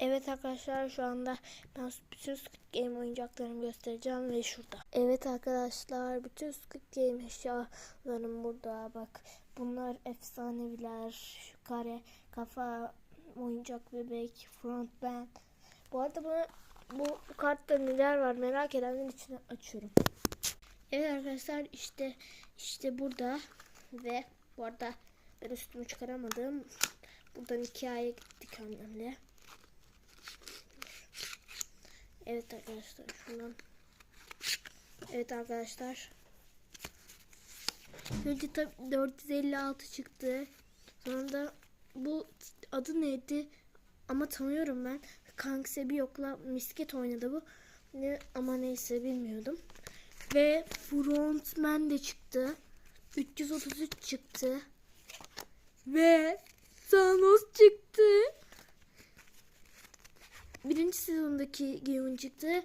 Evet arkadaşlar şu anda ben bütün Squid Game oyuncaklarımı göstereceğim ve şurada. Evet arkadaşlar bütün Squid Game eşyalarım burada. Bak bunlar efsaneviler. Şu kare kafa oyuncak bebek front band. Bu arada bu, bu, kartta neler var merak edenler için açıyorum. Evet arkadaşlar işte işte burada ve bu arada ben üstümü çıkaramadım. Buradan hikaye gittik annemle. Evet arkadaşlar şundan. Evet arkadaşlar. Önce tabii 456 çıktı. Sonra da bu adı neydi? Ama tanıyorum ben. Kankse yokla misket oynadı bu. Ne, ama neyse bilmiyordum. Ve Frontman de çıktı. 333 çıktı. Ve Thanos çıktı. Birinci sezondaki Gion çıktı.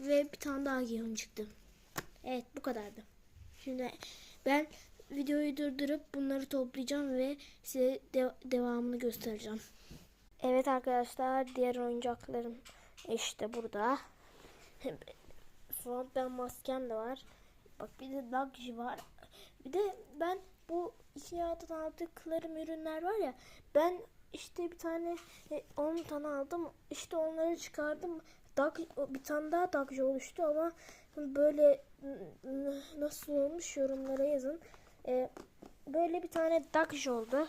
Ve bir tane daha Gion çıktı. Evet bu kadardı. Şimdi ben videoyu durdurup bunları toplayacağım ve size de- devamını göstereceğim. Evet arkadaşlar diğer oyuncaklarım işte burada. Frontman maskem de var. Bak bir de Doggy var. Bir de ben bu Ikea'dan aldıklarım ürünler var ya ben işte bir tane e, 10 tane aldım. İşte onları çıkardım. Dag, bir tane daha Doggy oluştu ama böyle nasıl olmuş yorumlara yazın. E, böyle bir tane Doggy oldu.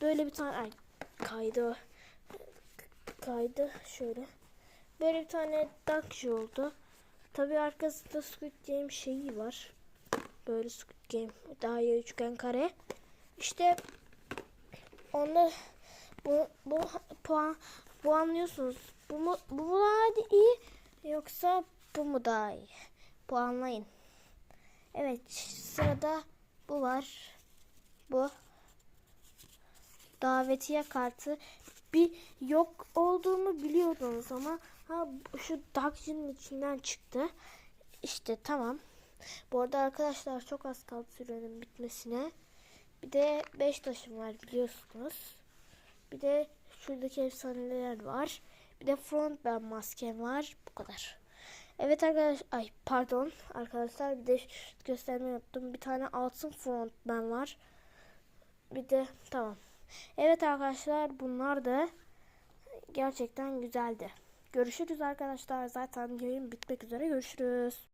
Böyle bir tane ay kaydı. Kaydı şöyle. Böyle bir tane Doggy oldu. Tabi arkasında Squid Game şeyi var. Böyle Squid Game iyi üçgen kare. İşte onda bu bu puan bu anlıyorsunuz. Bu mu bu mu daha iyi yoksa bu mu daha iyi? Puanlayın. Evet sırada bu var. Bu davetiye kartı bir yok olduğunu biliyordunuz ama ha şu Dagsy'nin içinden çıktı. İşte tamam. Bu arada arkadaşlar çok az kaldı sürenin bitmesine. Bir de 5 taşım var biliyorsunuz. Bir de şuradaki efsaneler var. Bir de front ben maskem var. Bu kadar. Evet arkadaş ay pardon arkadaşlar bir de göstermeyi unuttum. Bir tane altın front ben var. Bir de tamam. Evet arkadaşlar bunlar da gerçekten güzeldi. Görüşürüz arkadaşlar. Zaten yayın bitmek üzere. Görüşürüz.